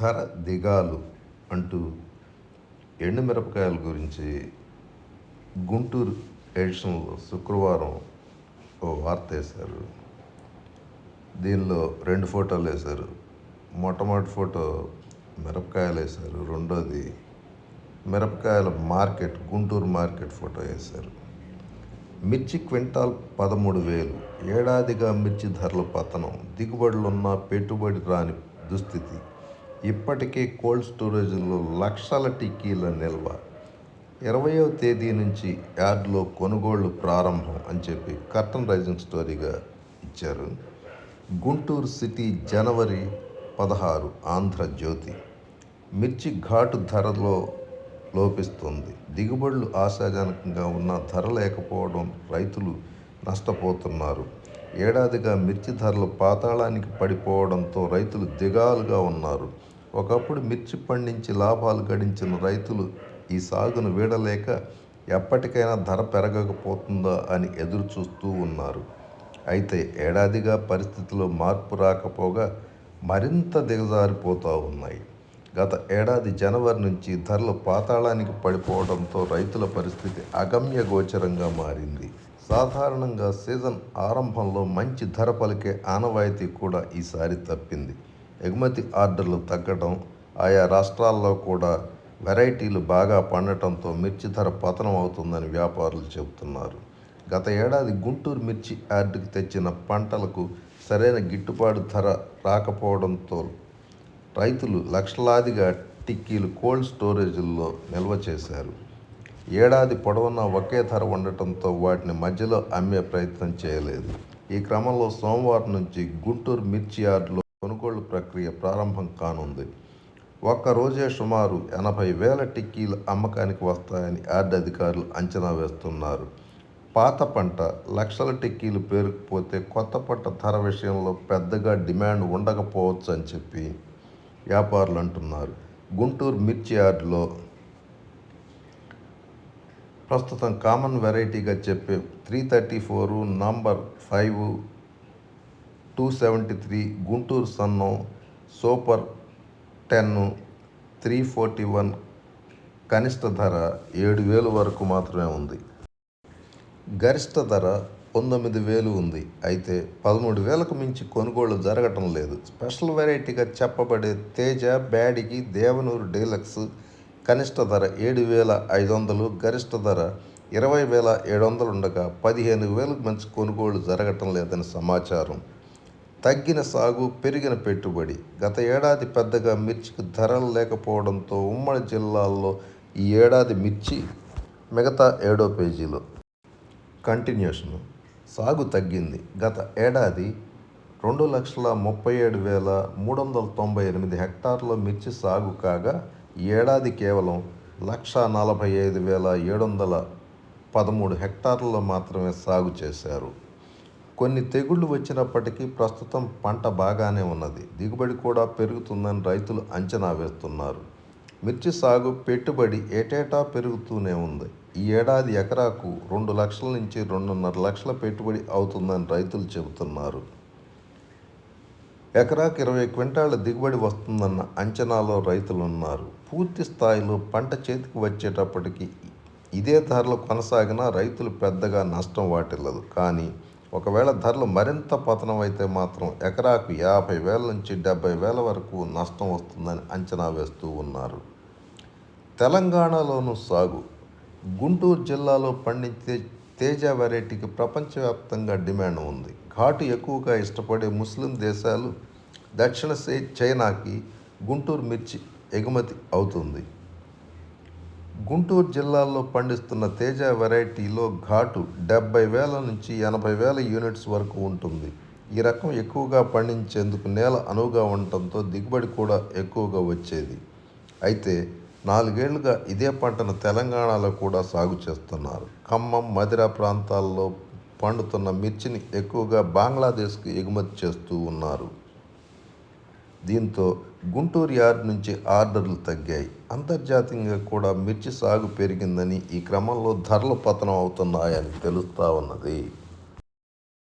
ధర దిగాలు అంటూ ఎండుమిరపకాయల గురించి గుంటూరు ఎడిషన్లో శుక్రవారం ఓ వార్త వేశారు. దీనిలో రెండు ఫోటోలు వేశారు. మొట్టమొదటి ఫోటో మిరపకాయలు వేశారు. రెండోది మిరపకాయల మార్కెట్ గుంటూరు మార్కెట్ ఫోటో వేశారు. మిర్చి క్వింటాల్ పదమూడు వేలు. ఏడాదిగా మిర్చి ధరల పతనం దిగుబడులున్న పెట్టుబడి రాని దుస్థితి. ఇప్పటికే కోల్డ్ స్టోరేజ్లో లక్షల టిక్కీల నిల్వ. ఇరవయో తేదీ నుంచి యార్డ్లో కొనుగోళ్ళు ప్రారంభం అని చెప్పి కర్టన్ రైజింగ్ స్టోరీగా ఇచ్చారు. గుంటూరు సిటీ జనవరి పదహారు ఆంధ్రజ్యోతి. మిర్చి ఘాటు ధరలో లోపిస్తుంది. దిగుబడులు ఆశాజనకంగా ఉన్న ధర లేకపోవడం రైతులు నష్టపోతున్నారు. ఏడాదిగా మిర్చి ధరలు పాతాళానికి పడిపోవడంతో రైతులు దిగాలుగా ఉన్నారు. ఒకప్పుడు మిర్చి పండించి లాభాలు గడించిన రైతులు ఈ సాగును వీడలేక ఎప్పటికైనా ధర పెరగకపోతుందా అని ఎదురు చూస్తూ ఉన్నారు. అయితే ఏడాదిగా పరిస్థితిలో మార్పు రాకపోగా మరింత దిగజారిపోతూ ఉన్నాయి. గత ఏడాది జనవరి నుంచి ధరలు పాతాళానికి పడిపోవడంతో రైతుల పరిస్థితి అగమ్య గోచరంగా మారింది. సాధారణంగా సీజన్ ఆరంభంలో మంచి ధర పలికే ఆనవాయితీ కూడా ఈసారి తప్పింది. ఎగుమతి ఆర్డర్లు తగ్గడం ఆయా రాష్ట్రాల్లో కూడా వెరైటీలు బాగా పండటంతో మిర్చి ధర పతనం అవుతుందని వ్యాపారులు చెబుతున్నారు. గత ఏడాది గుంటూరు మిర్చి యార్డుకి తెచ్చిన పంటలకు సరైన గిట్టుబాటు ధర రాకపోవడంతో రైతులు లక్షలాదిగా టిక్కీలు కోల్డ్ స్టోరేజీల్లో నిల్వ చేశారు. ఏడాది పొడవునా ఒకే ధర ఉండటంతో వాటిని మధ్యలో అమ్మే ప్రయత్నం చేయలేదు. ఈ క్రమంలో సోమవారం నుంచి గుంటూరు మిర్చి యార్డులో ప్రక్రియ ప్రారంభం కానుంది. ఒక్క రోజే సుమారు ఎనభై వేల టిక్కీలు అమ్మకానికి వస్తాయని యార్డ్ అధికారులు అంచనా వేస్తున్నారు. పాత పంట లక్షల టిక్కీలు పేరుకుపోతే కొత్త పంట ధర విషయంలో పెద్దగా డిమాండ్ ఉండకపోవచ్చు అని చెప్పి వ్యాపారులు అంటున్నారు. గుంటూరు మిర్చి యార్డులో ప్రస్తుతం కామన్ వెరైటీగా చెప్పే three thirty four number five two seventy three Guntur సన్నం super ten three forty one కనిష్ట ధర ఏడు వేలు వరకు మాత్రమే ఉంది. గరిష్ట ధర పంతొమ్మిది వేలు ఉంది. అయితే పదమూడు వేలకు మించి కొనుగోళ్ళు జరగటం లేదు. స్పెషల్ వెరైటీగా చెప్పబడే తేజ బ్యాడికి దేవనూరు డీలక్స్ కనిష్ట ధర ఏడు వేల ఐదు వందలు గరిష్ట ధర ఇరవై వేల ఏడు వందలు ఉండగా పదిహేను వేలకు మించి కొనుగోళ్ళు జరగటం లేదని సమాచారం. తగ్గిన సాగు పెరిగిన పెట్టుబడి. గత ఏడాది పెద్దగా మిర్చికి ధరలు లేకపోవడంతో ఉమ్మడి జిల్లాల్లో ఈ ఏడాది మిర్చి మిగతా ఏడో పేజీలో. కంటిన్యూషన్. సాగు తగ్గింది. గత ఏడాది రెండు లక్షల ముప్పై ఏడు వేల మూడు వందల తొంభై ఎనిమిది హెక్టార్ల మిర్చి సాగు కాగా ఏడాది కేవలం లక్ష నలభై ఐదు వేల ఏడు వందల పదమూడు హెక్టార్లలో మాత్రమే సాగు చేశారు. కొన్ని తెగుళ్ళు వచ్చినప్పటికీ ప్రస్తుతం పంట బాగానే ఉన్నది. దిగుబడి కూడా పెరుగుతుందని రైతులు అంచనా వేస్తున్నారు. మిర్చి సాగు పెట్టుబడి ఏటేటా పెరుగుతూనే ఉంది. ఈ ఏడాది ఎకరాకు రెండు లక్షల నుంచి రెండున్నర లక్షల పెట్టుబడి అవుతుందని రైతులు చెబుతున్నారు. ఎకరాకు ఇరవై క్వింటాళ్ళ దిగుబడి వస్తుందన్న అంచనాలో రైతులు ఉన్నారు పూర్తి స్థాయిలో పంట చేతికి వచ్చేటప్పటికి ఇదే ధరలు కొనసాగినా రైతులు పెద్దగా నష్టం వాటిల్లదు. కానీ ఒకవేళ ధరలు మరింత పతనం అయితే మాత్రం ఎకరాకు యాభై వేల నుంచి డెబ్బై వేల వరకు నష్టం వస్తుందని అంచనా వేస్తూ ఉన్నారు. తెలంగాణలోనూ సాగు. గుంటూరు జిల్లాలో పండించే తేజ వెరైటీకి ప్రపంచవ్యాప్తంగా డిమాండ్ ఉంది. ఘాటు ఎక్కువగా ఇష్టపడే ముస్లిం దేశాలు దక్షిణ చైనాకి గుంటూరు మిర్చి ఎగుమతి అవుతుంది. గుంటూరు జిల్లాలో పండిస్తున్న తేజ వెరైటీలో ఘాటు డెబ్బై వేల నుంచి ఎనభై వేల యూనిట్స్ వరకు ఉంటుంది. ఈ రకం ఎక్కువగా పండించేందుకు నేల అనువుగా ఉండటంతో దిగుబడి కూడా ఎక్కువగా వచ్చేది. అయితే నాలుగేళ్ళుగా ఇదే పంటను తెలంగాణలో కూడా సాగు చేస్తున్నారు. ఖమ్మం మదిర ప్రాంతాల్లో పండుతున్న మిర్చిని ఎక్కువగా బంగ్లాదేశ్కు ఎగుమతి చేస్తూ ఉన్నారు. దీంతో గుంటూరు యార్డ్ నుంచి ఆర్డర్లు తగ్గాయి. అంతర్జాతీయంగా కూడా మిర్చి సాగు పెరిగిందని ఈ క్రమంలో ధరలు పతనం అవుతున్నాయని తెలుస్తూ ఉన్నది.